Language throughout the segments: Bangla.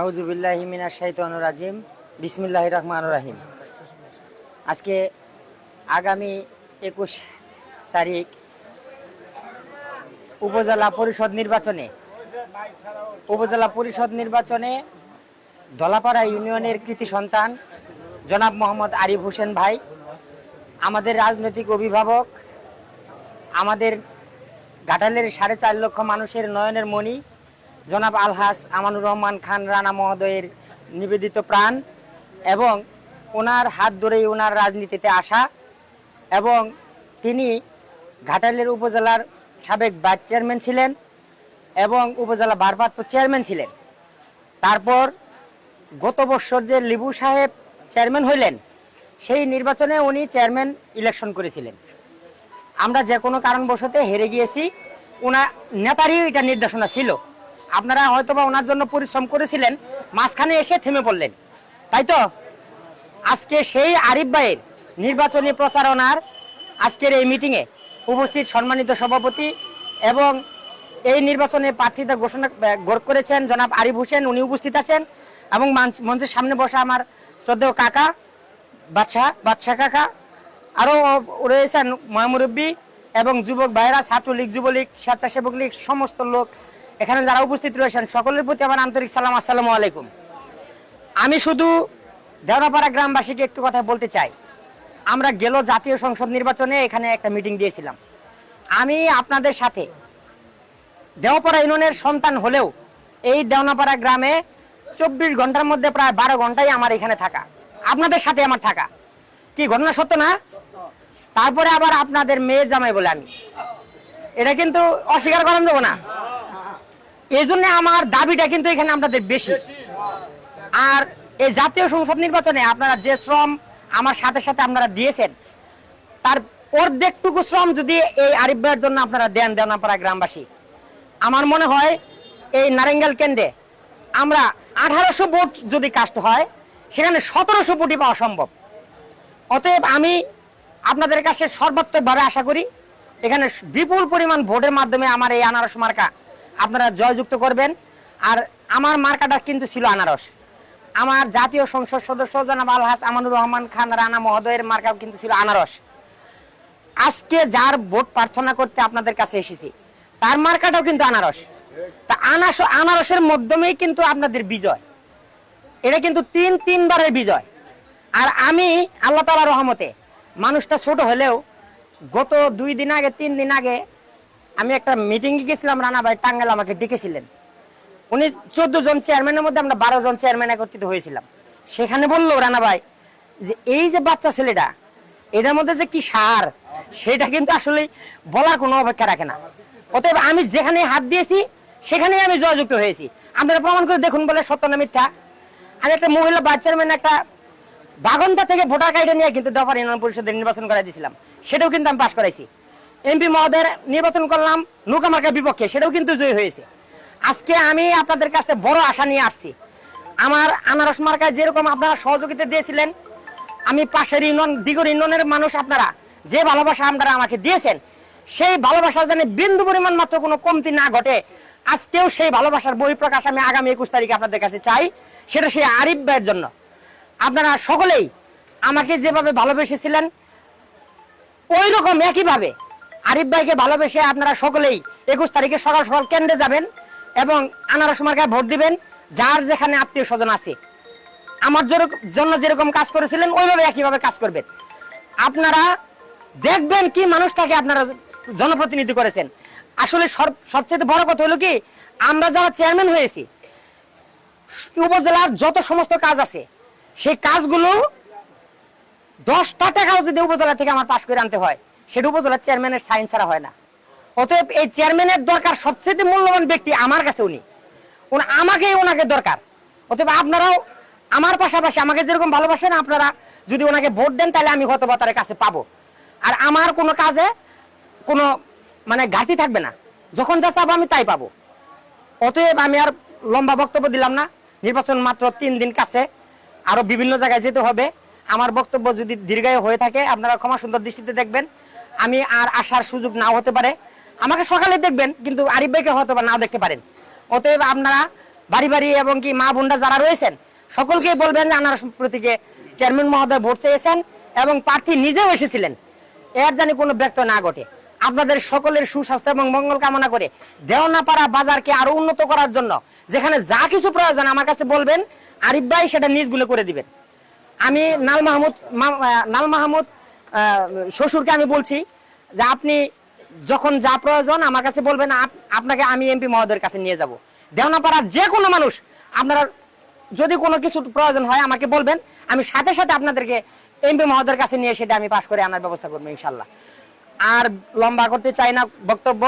আউজুবিল্লাহি শাইতানির রাজিম। বিসমিল্লাহির রহমানির রহিম। আজকে আগামী একুশ তারিখ উপজেলা পরিষদ নির্বাচনে, উপজেলা পরিষদ নির্বাচনে ধলাপাড়া ইউনিয়নের কৃতি সন্তান জনাব মোহাম্মদ আরিফ হোসেন ভাই, আমাদের রাজনৈতিক অভিভাবক, আমাদের ঘাটালের সাড়ে চার লক্ষ মানুষের নয়নের মণি জনাব আলহাস আমানুর রহমান খান রানা মহোদয়ের নিবেদিত প্রাণ এবং ওনার হাত ধরেই ওনার রাজনীতিতে আসা এবং তিনি ঘাটালের উপজেলার সাবেক ভাইস চেয়ারম্যান ছিলেন এবং উপজেলা ভারপ্রাপ্ত চেয়ারম্যান ছিলেন। তারপর গত বছর যে লিবু সাহেব চেয়ারম্যান হইলেন, সেই নির্বাচনে উনি চেয়ারম্যান ইলেকশন করেছিলেন। আমরা যে কোনো কারণবশতে হেরে গিয়েছি ওনা নেতারই এটা নির্দেশনা ছিল। আপনারা হয়তোবা ওনার জন্য পরিশ্রম করেছিলেন, মাঝখানে এসে থেমে পড়লেন। তাই তো? আজকে সেই আরিফ ভাইয়ের নির্বাচনী প্রচারণার আজকের এই মিটিংয়ে উপস্থিত সম্মানিত সভাপতি এবং এই নির্বাচনে প্রার্থীতা ঘোষণা করেছেন জনাব আরিফ হোসেন। উনি উপস্থিত আছেন এবং মঞ্চ- মঞ্চের সামনে বসা আমার শ্রদ্ধেয় কাকা, বাদশাহ বাদশাহ কাকা আরও রয়েছেন মহামুরব্বী এবং যুবক ভাইরা ছাত্রলীগ, যুবলীগ, স্বেচ্ছাসেবক লীগ, সমস্ত লোক এখানে যারা উপস্থিত রয়েছেন, সকলের প্রতি আমার আন্তরিক সালাম, আসসালামু আলাইকুম। আমি শুধু দেওরাপাড়া গ্রামবাসীকে একটু কথা বলতে চাই। আমরা গেল জাতীয় সংসদ নির্বাচনে এখানে একটা মিটিং দিয়েছিলাম। আমি আপনাদের সাথে দেওপাড়া ইউনিয়নের সন্তান হলেও এই দেওনাপাড়া গ্রামে চব্বিশ ঘণ্টার মধ্যে প্রায় বারো ঘন্টাই আমার এখানে থাকা। আপনাদের সাথে আমার থাকা। কি ঘটনা সত্য না? তারপরে আবার আপনাদের মেয়ে জামাই বলে আমি। এটা কিন্তু অস্বীকার করেন যাব না। এই জন্য আমার দাবিটা কিন্তু এখানে আপনাদের বেশি। আর এই জাতীয় সংসদ নির্বাচনে আপনারা যে শ্রম আমার সাথে সাথে আপনারা দিয়েছেন তার অর্ধেকটুকু শ্রম যদি এই আরিফ ভাইয়ের জন্য আপনারা দেন দেওনাপাড়া গ্রামবাসী আমার মনে হয় এই নারেঙ্গাল কেন্দ্রে আমরা আঠারোশো ভোট যদি কাস্ট হয় সেখানে সতেরোশো কোটি পাওয়া সম্ভব। অতএব আমি আপনাদের কাছে সর্বাত্মকভাবে আশা করি এখানে বিপুল পরিমাণ ভোটের মাধ্যমে আমার এই আনারস মার্কা আপনারা জয়যুক্ত করবেন। আর আমার মার্কাটা কিন্তু ছিল আনারস। আমার জাতীয় সংসদ সদস্য জনাব আলহাস আমানুর রহমান খান, রানা মহোদয়ের মার্কাও কিন্তু ছিল আনারস। আজকে যার ভোট প্রার্থনা করতে আপনাদের কাছে এসেছি, তার মার্কাটাও কিন্তু আনারস। তা আনাস, আনারসের মাধ্যমেই কিন্তু আপনাদের বিজয়। এটা কিন্তু তিন, তিনবারের বিজয়। আর আমি আল্লাহ তালা রহমতে, মানুষটা ছোট হলেও গত দুই দিন আগে, তিন দিন আগে আমি একটা মিটিং গেছিলাম, রানা ভাই টাঙ্গাল আমাকে ডেকেছিলেন। উনি চোদ্দ জন চেয়ারম্যানের মধ্যে আমরা বারো জন চেয়ারম্যান একত্রিত হয়েছিলাম। সেখানে বলল রানা ভাই যে, এই যে বাচ্চা ছেলেটা, এটার মধ্যে যে কি সার, সেটা কিন্তু আসলে বলার কোনো অপেক্ষা রাখে না। অতএব আমি যেখানে হাত দিয়েছি, সেখানেই আমি জয়যুক্ত হয়েছি। আপনারা প্রমাণ করে দেখুন বলে সত্য না মিথ্যা। আমি একটা মহিলা ভাইস চেয়ারম্যান একটা বাগন্দা থেকে ভোটার কার্ডে নিয়ে কিন্তু দফার ইউনিয়ন পরিষদের নির্বাচন করাই দিয়েছিলাম। সেটাও কিন্তু আমি পাশ করাইছি। এমপি মহোদয়ের নির্বাচন করলাম, নৌকা মার্কার বিপক্ষে, সেটাও কিন্তু জয়ী হয়েছে। আজকে আমি আপনাদের কাছে বড় আশা নিয়ে আসছি। আমার আনারস মার্কায় যেরকম আপনারা সহযোগিতা দিয়েছিলেন, আমি পাশের ইউনিয়ন, দিগর ইউনিয়নের মানুষ আপনারা যে ভালোবাসা আপনারা আমাকে দিয়েছেন, সেই ভালোবাসার যেন বিন্দু পরিমাণ মাত্র কোনো কমতি না ঘটে, আজকেও সেই ভালোবাসার বহিঃপ্রকাশ আমি আগামী একুশ তারিখে আপনাদের কাছে চাই, সেটা সেই আরিফ ভাইয়ের জন্য। আপনারা সকলেই আমাকে যেভাবে ভালোবেসেছিলেন ওই রকম একইভাবে আরিফ ভাইকে ভালোবেসে আপনারা সকলেই একুশ তারিখে সকাল সকাল কেন্দ্রে যাবেন এবং আনারস মার্কায় ভোট দিবেন, যার যেখানে আত্মীয় স্বজন আছে। আমার জন্য যেরকম কাজ করেছিলেন, ওইভাবে একইভাবে কাজ করবেন। আপনারা দেখবেন কি মানুষটাকে আপনারা জনপ্রতিনিধি করেছেন। আসলে সব- সবচেয়ে বড় কথা হলো কি, আমরা যারা চেয়ারম্যান হয়েছি, উপজেলার যত সমস্ত কাজ আছে, সেই কাজগুলো দশটা টাকাও যদি উপজেলা থেকে আমার পাশ করে আনতে হয় সেটা উপজেলার চেয়ারম্যানের সাইন ছাড়া হয় না। অতএব এই চেয়ারম্যানের দরকার সবচেয়ে মূল্যবান ব্যক্তি আমার কাছে উনি। আমাকেই ওনাকে দরকার। অতএব আপনারাও আমার পাশাপাশি আমাকে যেরকম ভালোবাসেন, আপনারা যদি ওনাকে ভোট দেন, তাহলে আমি হয়তো তার কাছে পাবো। আর আমার কোনো কাজে কোনো মানে ঘাটতি থাকবে না। যখন যা চাবো আমি তাই পাবো। অতএব আমি আর লম্বা বক্তব্য দিলাম না। নির্বাচন মাত্র তিন দিন কাছে। আরও বিভিন্ন জায়গায় যেতে হবে। আমার বক্তব্য যদি দীর্ঘায় হয়ে থাকে, আপনারা ক্ষমা সুন্দর দৃষ্টিতে দেখবেন। আমি আর আসার সুযোগ নাও হতে পারে। আমাকে সকালে দেখবেন, কিন্তু আরিফ ভাইকে হয়তো বা নাও দেখতে পারেন। অতএব আপনারা বাড়ি বাড়ি এবং কি মা বোনরা যারা রয়েছেন, সকলকেই বলবেন যে আনারস প্রতীকে চেয়ারম্যান মহোদয় ভোট চেয়েছেন এবং প্রার্থী নিজেও এসেছিলেন। এর জানি কোনো ব্যক্ত না ঘটে। আপনাদের সকলের সুস্বাস্থ্য এবং মঙ্গল কামনা করে দেওনাপাড়া বাজারকে আরও উন্নত করার জন্য যেখানে যা কিছু প্রয়োজন আমার কাছে বলবেন, আরিফ ভাই সেটা নিজগুলো করে দিবেন। আমি নাল মাহমুদ নাল মাহমুদ শ্বশুরকে আমি বলছি যে আপনি যখন যা প্রয়োজন আমার কাছে বলবেন আপনাকে আমি এমপি মহোদয়ের কাছে নিয়ে যাব। দেওনাপাড়ার যে কোনো মানুষ, আপনারা যদি কোনো কিছু প্রয়োজন হয় আমাকে বলবেন, আমি সাথে সাথে আপনাদেরকে এমপি মহোদয়ের কাছে নিয়ে সেটা আমি পাশ করে আনার ব্যবস্থা করব ইনশাল্লাহ। আর লম্বা করতে চাই না বক্তব্য।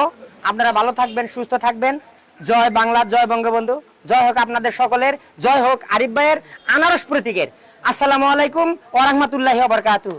আপনারা ভালো থাকবেন, সুস্থ থাকবেন। জয় বাংলা, জয় বঙ্গবন্ধু। জয় হোক আপনাদের সকলের, জয় হোক আরিফ ভাইয়ের, আনারস প্রতীকের। আসসালামু আলাইকুম ওরহমতুল্লাহি ওবরকাতু